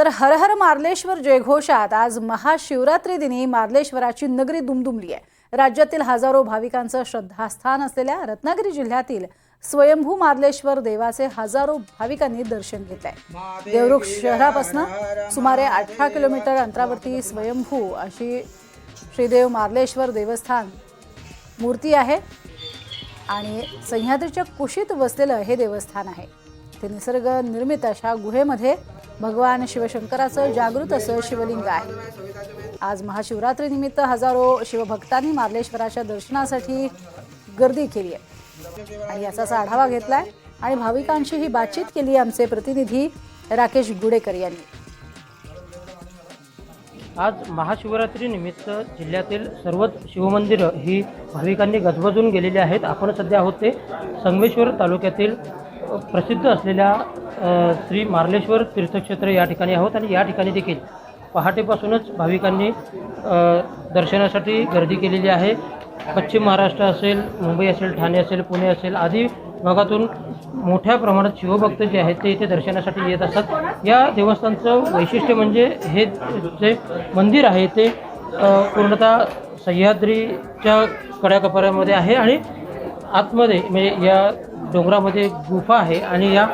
तर हर हर मार्लेश्वर जयघोषात आज महाशिवरात्री दिनी मार्लेश्वराची नगरी दुमदुमली आहे. राज्यातील हजारो भाविकांचं श्रद्धास्थान असलेल्या रत्नागिरी जिल्ह्यातील स्वयंभू मार्लेश्वर देवाचे हजारो भाविकांनी दर्शन घेतलंय. देवरुख शहरापासून सुमारे अठरा किलोमीटर अंतरावरती स्वयंभू अशी श्रीदेव मार्लेश्वर देवस्थान मूर्ती आहे आणि सह्याद्रीच्या कुशीत वसलेलं हे देवस्थान आहे. ते निसर्ग निर्मित अशा गुहेमध्ये भगवान शिवशंकराचं जागृत असं शिवलिंग आहे. आज महाशिवरात्रीनिमित्त हजारो शिवभक्तांनी मार्लेश्वराच्या दर्शनासाठी गर्दी केली आहे. आणि याचाच आढावा घेतलाय आणि भाविकांशी ही बातचीत केली आमचे प्रतिनिधी राकेश गुडेकर यांनी. आज महाशिवरात्रीनिमित्त जिल्ह्यातील सर्वच शिवमंदिरं ही भाविकांनी गजबजून गेलेली आहेत. आपण सध्या आहोत ते संगमेश्वर तालुक्यातील प्रसिद्ध असलेल्या श्री मार्लेश्वर तीर्थक्षेत्र या ठिकाणी आहोत आणि या ठिकाणी देखील पहाटेपासूनच भाविकांनी दर्शनासाठी गर्दी केलेली आहे. पश्चिम महाराष्ट्र असेल मुंबई असेल ठाणे असेल पुणे असेल आदी भागातून मोठ्या प्रमाणात शिवभक्त जे आहेत ते इथे दर्शनासाठी येत असतात. या देवस्थानचं वैशिष्ट्य म्हणजे हे जे मंदिर आहे ते पूर्णतः सह्याद्रीच्या कड्याकपाऱ्यामध्ये आहे आणि आतमध्ये म्हणजे या डोंगरामध्ये गुफा आहे आणि या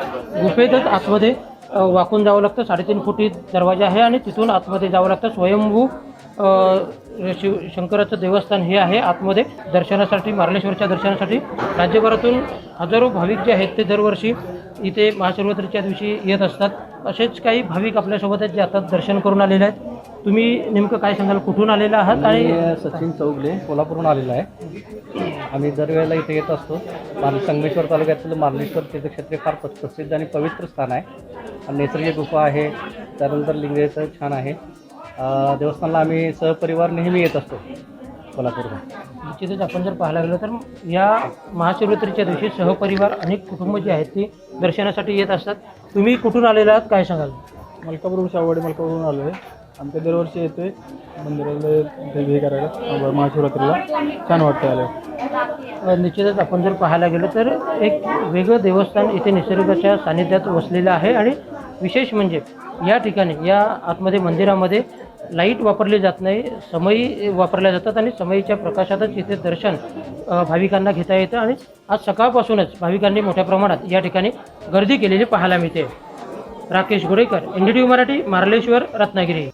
गुफेतच आतमध्ये वाकून जावं लागतं. साडेतीन फुटी दरवाजा आहे आणि तिथून आतमध्ये जावं लागतं. स्वयंभू शिव शंकराचं देवस्थान हे आहे आतमध्ये. दर्शनासाठी मार्लेश्वरच्या दर्शनासाठी राज्यभरातून हजारो भाविक जे आहेत ते दरवर्षी इथे महाशिवरात्रीच्या दिवशी येत असतात. असेच काही भाविक आपल्यासोबत आहेत जे आता दर्शन करून आलेले आहेत. तुम्ही नेमकं काय सांगाल? कुठून आलेला आहात आणि सचिन चौगले कोल्हापूरहून आलेला आहे. आम्ही दरवेळेला इथे येत असतो. मार्ले संगमेश्वर तालुक्यातलं मार्लेश्वर तीर्थक्षेत्र फार प्रसिद्ध आणि पवित्र स्थान आहे. आणि नैसर्गिक गुफा आहे. त्यानंतर लिंगेचं छान आहे. देवस्थानला आम्ही सहपरिवार नेहमी येत असतो. कोल्हापूरहून निश्चितच आपण जर पाहायला गेलं तर या महाशिवरात्रीच्या दिवशी सहपरिवार अनेक कुटुंब जी आहेत ती दर्शनासाठी येत असतात. तुम्ही कुठून आलेला आहात? काय सांगाल? मलकापूर शाववाडी मलकापूरहून आलो आहे. आमच्या दरवर्षी येतोय मंदिराला हे हे करायला. महाशिवरात्रीला. छान वाटतं आलं निश्चितच आपण जर पाहायला गेलं तर एक वेगळं देवस्थान इथे निसर्गाच्या सानिध्यात वसलेलं आहे. आणि विशेष म्हणजे या ठिकाणी या आतमध्ये मंदिरामध्ये लाइट वापरली जात नाही समई वापरल्या जातात आणि समईच्या प्रकाशातच इथे दर्शन भाविकांना घेता येतं आणि आज सकाळपासूनच भाविकांनी मोठ्या प्रमाणात या ठिकाणी गर्दी केलेली पाहायला मिळते. Rakesh Gorekar N D T Marathi Marleshwar Ratnagiri.